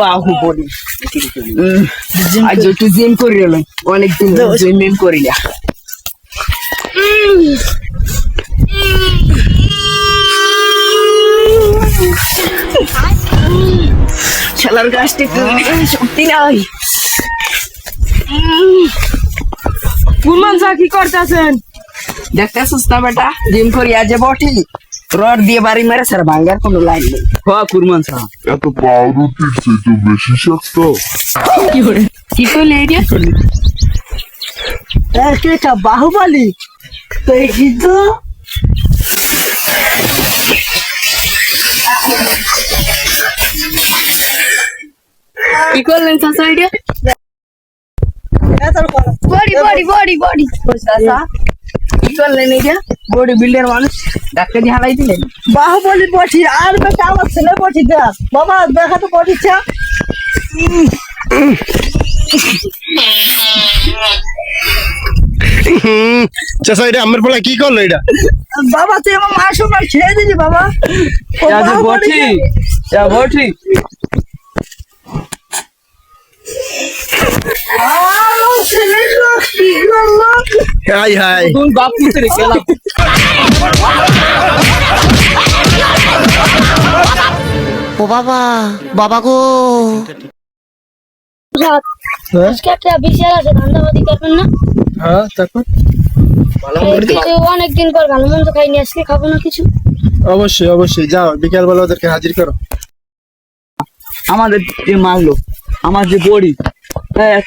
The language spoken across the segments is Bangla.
বাহুবলী আজ একটু জিম করি এলাম। অনেকদিন জিম মিম করি না। শালার গাছটি একটু শক্তি নাই। কি করতেছেন? দেখতেছিস না বেটা জিম করি আজ বটি। রড দিয়ে বাড়ি মেরে স্যার ভাঙ্গার কোনো লাইন নেই। হ্যাঁ কুরমান শাহ এত পাউরুটির চেয়ে বেশি শক্ত। কি করে? কি করলি এটা এটা? বাহুবলী? তো এই কিন্তু? কি করলেন চাচা এটা বডি বডি বডি বডি। চাচা। কি করলেন এটা বডি বিল্ডার মানুষ ডাক্তার দিয়ে হালাই দিলেন। বাহুবলী বটি আর বেটা আমার ছেলে বটি দেখ বাবা দেখা তো এটা আমার বলা কি করল এটা? বাবা তুই আমার মাস মাস ছেড়ে দিলি বাবা। বাহুবলী বটি আমার ছেলে কি করল হাই হাই। বাপ গেলাম ও বাবা বাবা গো। আজকে একটা বিশাল আছে ধান্দাবাদি করবেন না? হ্যাঁ তারপর? অনেকদিন পর ভালো মন্দ খাইনি আজকে খাব না কিছু? অবশ্যই অবশ্যই যাও বিকাল বেলা ওদেরকে হাজির করো। আমাদের যে মারলো আমার যে বডি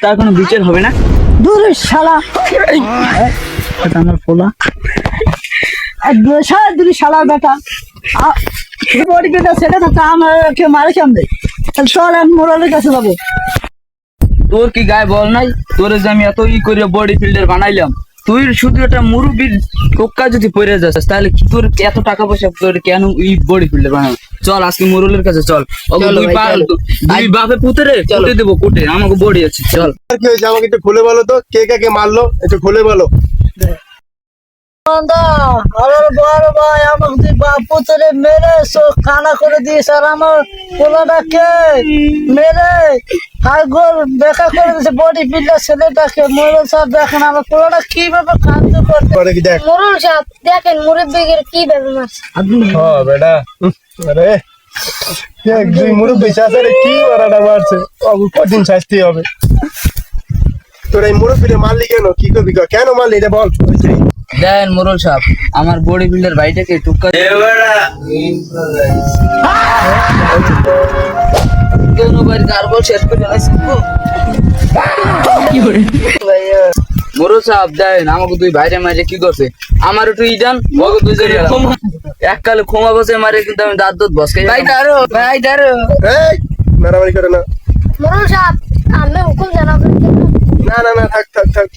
তার কোনো বিচার হবে না? দূরে শালা। এটা আমার দিলি শালা বেটা। বডি বেটা ছেড়ে থাকতে আমার কেউ মারে কেমন? চল আমি মোরালের কাছে যাব। তোর কি গায়ে বল নাই? তোর যে আমি এত ই করে বডি ফিল্ডার বানাইলাম। তুই শুধু একটা মুরুবির টোক্কা যদি পড়ে যাস তাহলে কি তোর এত টাকা পয়সা তোর কেন ই বডি ফিল্ডার বানাবো? চল আজকে মুরুলের কাছে চল। চলো দুই ভাই, পা চলো। দুই বাপে পুতরে কুটে দেবো কুটে আমাকে বডি আছে চল। আর কি হয়েছে? আমাকে একটু খুলে বলো তো কে কাকে মারলো? একটু খুলে বলো। আরে বড় ভাই আমাকে তোরে মেরে চোখ কানা করে দিস আর আমার পোলাটাকে মেরে। হাগল দেখা করে দিয়েছে বডি বিল্ডার ছেলেটাকে। মরল সব দেখেন আমার পোলাটা কীভাবে কাজ করতে মরুল সাহেব দেখেন মুরব্বীদের কি ভেবে হ্যাঁ বেটা। আরে এক দুই মুরব্বী চাষারে কি ওরাটা মারছে? কঠিন শাস্তি হবে। তোর এই মুরব্বীরে মারলি কেন? কি করবি ক? কেন মারলি? এটা বল। দেন মুরুল সাহেব আমার বডি বিল্ডার ভাইটাকে টুক্কা কেন বাড়ি গার্বল শেষ করে আসি কি করে মুরুল সাহেব দেন আমাকে দুই ভাইরে মাঝে কি করছে? আমার একটু ইজান ওকে দুই জন এক কালে ক্ষমা বসে মারে কিন্তু আমি দাঁত দুধ বসকে ভাই দাঁড়ো ভাই দাঁড়ো এই মারামারি করে না। মরুল সাহেব আমি হুকুম জানাবেন কেন? না না না থাক থাক থাক।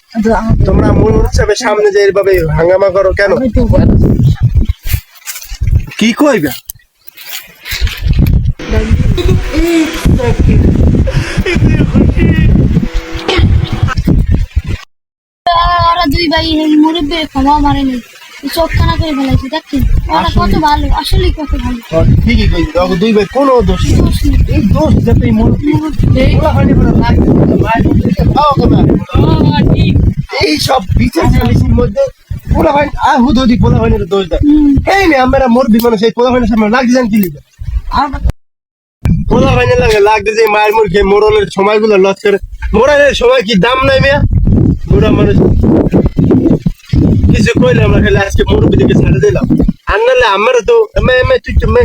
তোমরা মূল উৎসবের সামনে যে এইভাবে হাঙ্গামা করো কেন? কি কইবা? ওরা দুই ভাই মুরব্বী ক্ষমা মারেনি চোখ কানা করে ফেলাইছে দেখছেন ওরা কত ভালো আসলে কত ভালো। ঠিকই কইছি দুই ভাই কোনো দোষ দোষ যাতে মুরব্বী ওরা হয়নি বলে লাগবে ভাই বলতে খাও কেন এই সব বিচার চালিসির মধ্যে দোষ দেয়। এই আমরা পোলা হয় সামনে লাগতে যান কি লাগে? লাগতে যে মায়ের মোরলের লস করে। সময় কি দাম নাই মেয়া? বুড়া মানুষ কিছু কইলে আমরা খালি আজকে মুরব্বী দিকে ছেড়ে দিলাম। আর নাহলে আমার তো মে মে তুই তো মে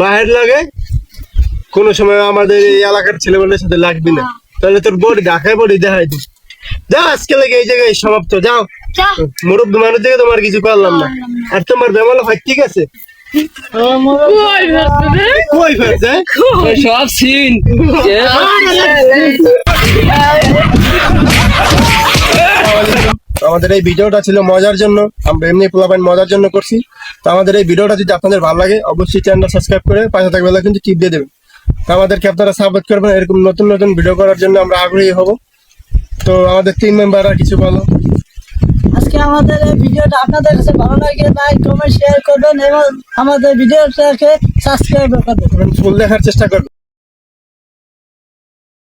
বাহির লাগে, কোনো সময় আমাদের এই এলাকার ছেলেমেয়েদের সাথে লাগবি না। তাহলে তোর বডি ঢাকায় বডি দেখাই দিস যাও আজকে লাগে এই জায়গায় সমাপ্ত যাও। যা। মুরব্বী মানুষ থেকে তোমার কিছু করলাম না। আর তোমার বেমালা হয় ঠিক আছে? সব সিন। আমাদের এই ভিডিওটা ছিল মজার জন্য। আমরা এমনি পোলাপাইন মজার জন্য করছি। তো আমাদের এই ভিডিওটা যদি আপনাদের ভালো লাগে অবশ্যই চ্যানেলটা সাবস্ক্রাইব করে পাশে থাকবে কিন্তু টিপ দিয়ে দেবেন। আমাদেরকে আপনারা সাপোর্ট করবেন এরকম নতুন নতুন ভিডিও করার জন্য আমরা আগ্রহী হব। তো আমাদের টিম মেম্বাররা কিছু বলো। আজকে আমাদের এই ভিডিওটা আপনাদের কাছে ভালো লাগে লাইক কমেন্ট শেয়ার করবেন এবং আমাদের ভিডিওটাকে সাবস্ক্রাইব করবেন ফুল দেখার চেষ্টা করবে